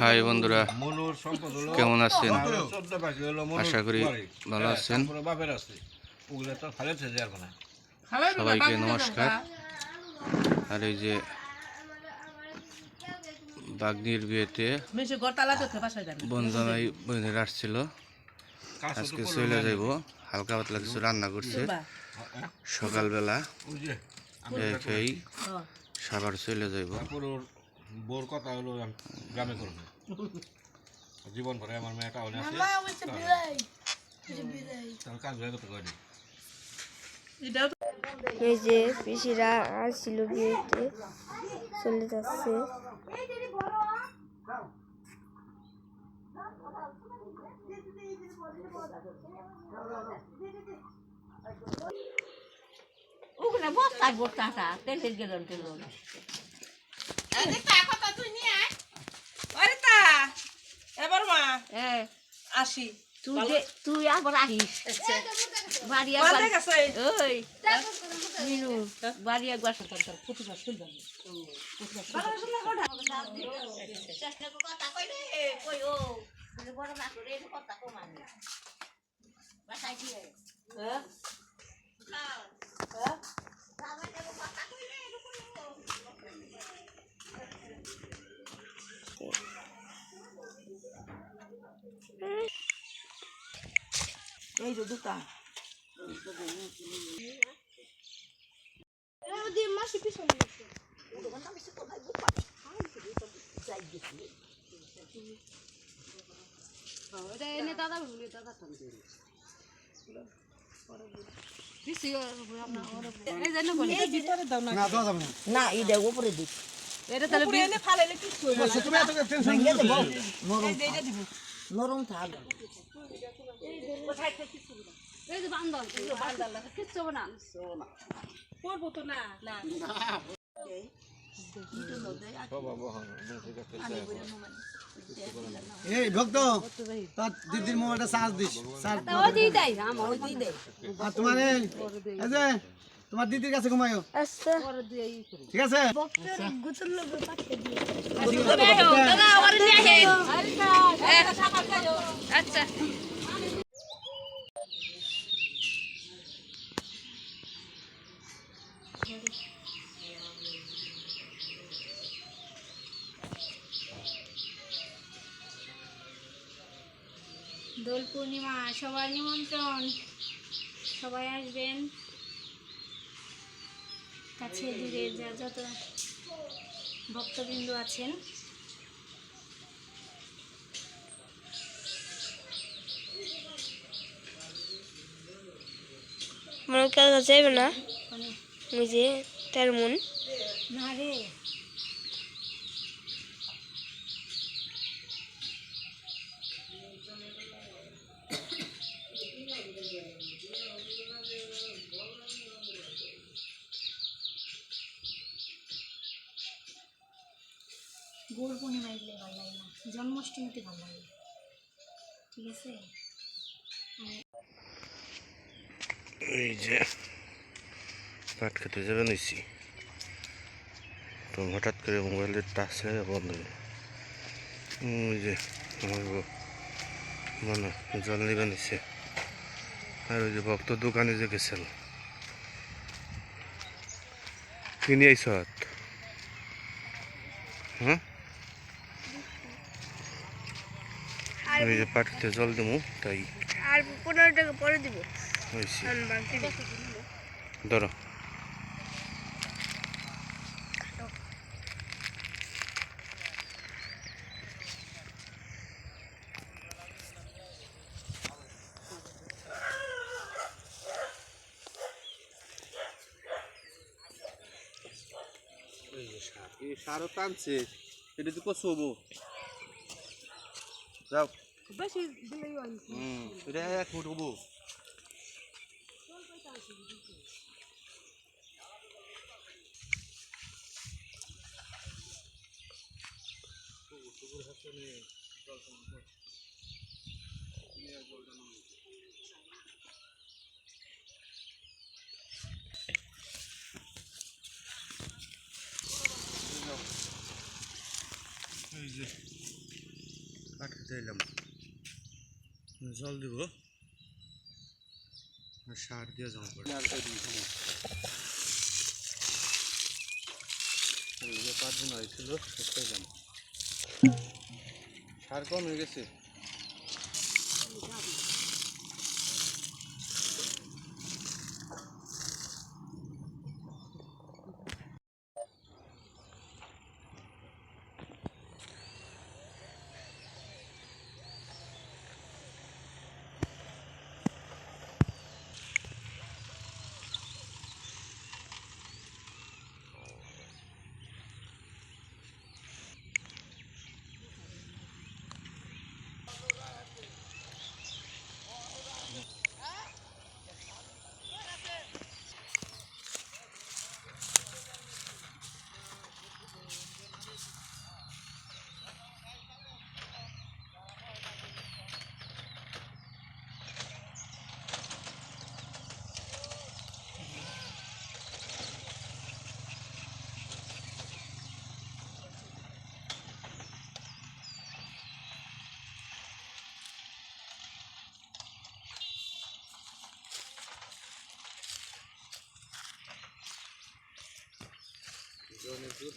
High বন্ধুরা কেমন আছেন? আশা করি ভালো আছেন। সবাইকে নমস্কার। আর এই যে বাগনির বিয়েতে বন্ধনাই বোনের আসছিল আজকে চলে যাইব হালকা পাতলা কিছু রান্না করছে। সকালবেলা এই সাবার চলে যাইব বোর কথা হলো গ্রামে করব জীবন ভরে আমার মেয়েটা অনেক আছে। তার কাজ হয়ে গেছে কয়নি এই যে পিসিরা আসছিল বিয়েতে চলে যাচ্ছে। ওখানে বস্তা বস্তাটা তেলের গেলন টেলন এবার মা আসি তুই তুই আবার আহিস বাড়ি একবার গেছে ওই মিনু বাড়ি একবার শুনলাম এই যে দুটা না এটা উপরে দিক। এটা তাহলে এনে ফালাইলে কি নরম থাকবে করব তো না না এই ভক্ত তোর দিদির মোবাইলটা চার্জ দিস আর তোমার এই এই যে তোমার দিদির কাছে ঘুমায়ো আচ্ছা। ঠিক আছে? দিয়ে দোল পূর্ণিমা সবার নিমন্ত্রণ। সবাই আসবেন। কাছে দূরে যা যত ভক্তবৃন্দ আছেন। মনে কাজ যাইবে না? মানে যে তার মন। না রে গোল পূর্ণিমায় গেলে ভালো লাগে না জন্মাষ্টমীতে ভালো লাগে। ঠিক আছে? এই যে পাট খেতে যাবে নিছি। তো হঠাৎ করে মোবাইলের টাচ বন্ধ হয়ে গেল। ওই যে, আমার মানে জল নিবে নিছে। আর ওই যে ভক্ত দোকানে যে গেছিল কিনে আইস হ্যাঁ? ওই যে পাটিতে জল দেবো তাই। আর পনেরো টাকা পরে দিব। দিব। ধরো। সারও টানছে। এটা তো কষ্ট যাও। বেশি দিলেই হয় হুম এটা এক ফুট হব এই যে পাট খেতে এলাম জল দিব। আর সার দিয়ে জল পাঁচ দিন হয়েছিল সার কম হয়ে গেছে।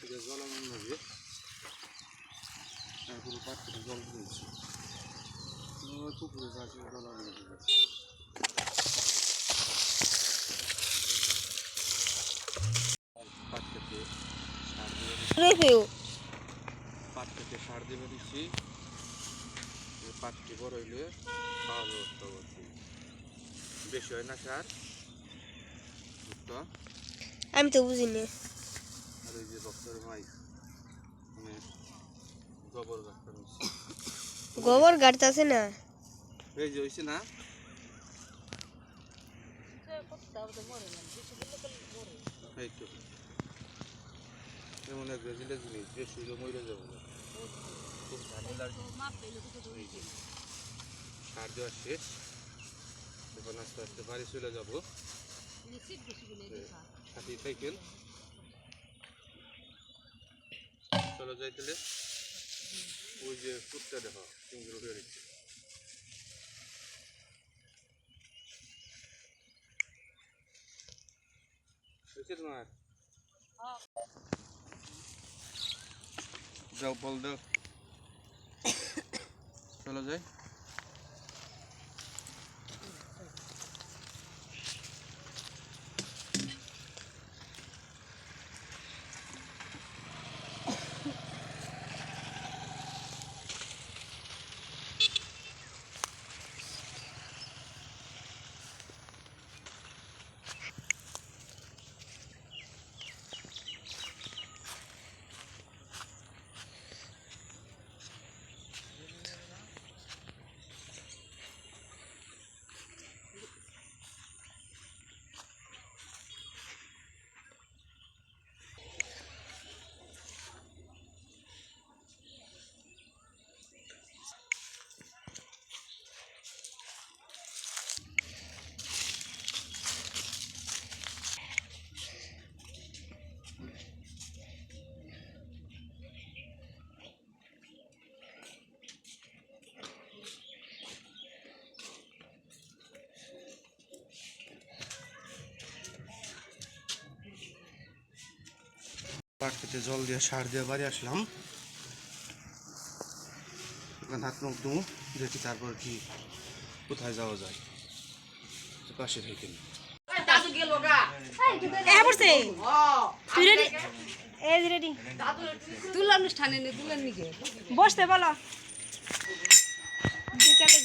থেকে জল আমার নেবে তারপরে পাট থেকে জল দিয়েছি পুকুরে যাচ্ছে জল আমার পাট সার দিয়ে পাট খেতে সার দিয়ে দিচ্ছি এই পাটটি বড় হইলে খাওয়া ব্যবস্থা করছি। বেশি হয় না সার। আমি তো বুঝিনি। যে মানে গোবর গোবর গাড়তেছে না? এই যে হয়েছে না? এই তো। এমন এক রেজিলে জিনিস যে শুইলে মরে যাব খুব ঝামেলার সার দেওয়া শেষ। এখন আস্তে আস্তে বাড়ি চলে যাব। সাথে সাইকেল চলো যাই ওই যে কুত্তা দেখো চিংড়ি উঠে দিচ্ছে যাও বল দাও। চলে যাই। পাট খেতে জল দিয়ে সার দিয়ে বাড়ি আসলাম। হাত মুখ ধুমু দেখি তারপর কি কোথায় যাওয়া যায়। পাশে থেকে বসতে বলো। বিকালে